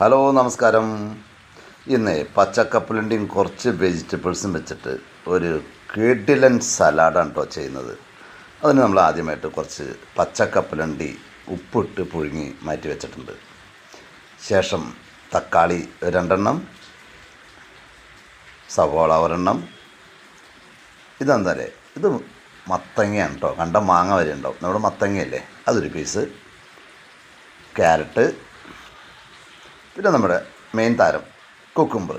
Hello നമസ്കാരം. ഇന്ന് പച്ചക്കപ്പലണ്ടിയും കുറച്ച് വെജിറ്റബിൾസും വെച്ചിട്ട് ഒരു കിഡിലൻ സലാഡാണ് കേട്ടോ ചെയ്യുന്നത്. അതിന് നമ്മൾ ആദ്യമായിട്ട് കുറച്ച് പച്ചക്കപ്പലണ്ടി ഉപ്പിട്ട് പുഴുങ്ങി മാറ്റി വെച്ചിട്ടുണ്ട്. ശേഷം തക്കാളി രണ്ടെണ്ണം സവോള ഒരെണ്ണം. ഇതെന്താല്ലേ ഇത് മത്തങ്ങയാണ് കേട്ടോ കണ്ട മാങ്ങ വരെ ഉണ്ടാവും. നമ്മുടെ മത്തങ്ങയല്ലേ? അതൊരു പീസ്. ക്യാരറ്റ് പിന്നെ നമ്മുടെ മെയിൻ താരം കുക്കുംബർ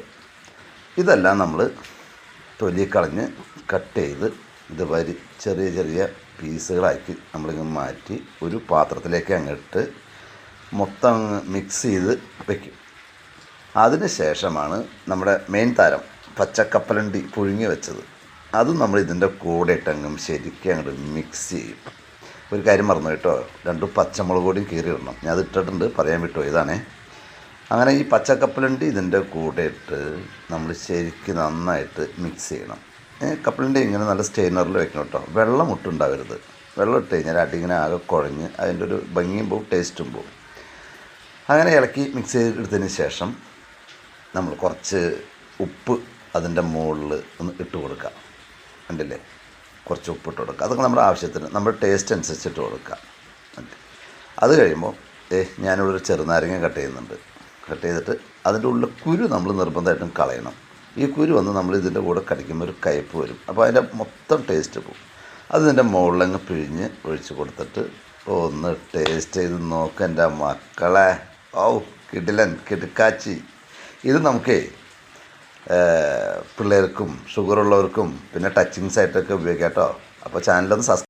ഇതെല്ലാം നമ്മൾ തൊലി കളഞ്ഞ് കട്ട് ചെയ്ത് ഇത് വരി ചെറിയ ചെറിയ പീസുകളാക്കി നമ്മളിങ്ങനെ മാറ്റി ഒരു പാത്രത്തിലേക്ക് അങ്ങിട്ട് മൊത്തം മിക്സ് ചെയ്ത് വയ്ക്കും അതിന് ശേഷമാണ് നമ്മുടെ മെയിൻ താരം പച്ചക്കപ്പലണ്ടി പുഴുങ്ങി വെച്ചത്. അതും നമ്മൾ ഇതിന്റെ കൂടെ ഇട്ടങ്ങും ശരിക്കും അങ്ങോട്ട് മിക്സ് ചെയ്യും. ഒരു കാര്യം മറന്നു കേട്ടോ രണ്ട് പച്ചമുളക് കൂടി കീറി ഇടണം. ഞാൻ അത് ഇട്ടിട്ടുണ്ട് പറയാൻ വിട്ടോ ഇതാണേ. അങ്ങനെ ഈ പച്ചക്കപ്പലണ്ടി ഇതിന്റെ കൂടെ ഇട്ട് നമ്മൾ ശരിക്കും നന്നായിട്ട് മിക്സ് ചെയ്യണം. കപ്പലിന്റെ ഇങ്ങനെ നല്ല സ്റ്റെയിനറിൽ വെക്കണം കേട്ടോ വെള്ളം ഒട്ടുണ്ടാവരുത്. വെള്ളം ഇട്ട് കഴിഞ്ഞാൽ അടിങ്ങനെ ആകെ കുഴഞ്ഞ് അതിന്റെ ഒരു ഭംഗിയും പോവും ടേസ്റ്റും പോവും. അങ്ങനെ ഇളക്കി മിക്സ് ചെയ്തെടുത്തതിന് ശേഷം നമ്മൾ കുറച്ച് ഉപ്പ് അതിന്റെ മുകളിൽ ഒന്ന് ഇട്ട് കൊടുക്കുക ഉണ്ടല്ലേ കുറച്ച് ഉപ്പ് ഇട്ട് കൊടുക്കുക അതൊക്കെ നമ്മുടെ ആവശ്യത്തിന് നമ്മുടെ ടേസ്റ്റ് അനുസരിച്ചിട്ട് കൊടുക്കുക. അത് കഴിയുമ്പോൾ ഏ ഞാനിവിടെ ഒരു ചെറുനാരങ്ങ കട്ട് ചെയ്യുന്നുണ്ട്. കട്ട് ചെയ്തിട്ട് അതിന്റെ ഉള്ളിൽ കുരു നമ്മൾ നിർബന്ധമായിട്ടും കളയണം. ഈ കുരു വന്ന് നമ്മൾ ഇതിന്റെ കൂടെ കടിക്കുമ്പോൾ ഒരു കയ്പ്പ് വരും. അപ്പോൾ അതിന്റെ മൊത്തം ടേസ്റ്റ് പോകും. ഇതിന്റെ മുകളിലങ്ങ് പിഴിഞ്ഞ് ഒഴിച്ച് കൊടുത്തിട്ട് ഒന്ന് ടേസ്റ്റ് ചെയ്ത് നോക്ക് എന്റെ മക്കളെ. ഓ കിടിലൻ കിടുക്കാച്ചി. ഇത് നമുക്കേ പിള്ളേർക്കും ഷുഗറുള്ളവർക്കും പിന്നെ ടച്ചിങ്സ് ആയിട്ടൊക്കെ ഉപയോഗിക്കാം കേട്ടോ. അപ്പോൾ ചാനലൊന്ന് സബ്സ്ക്രൈബ്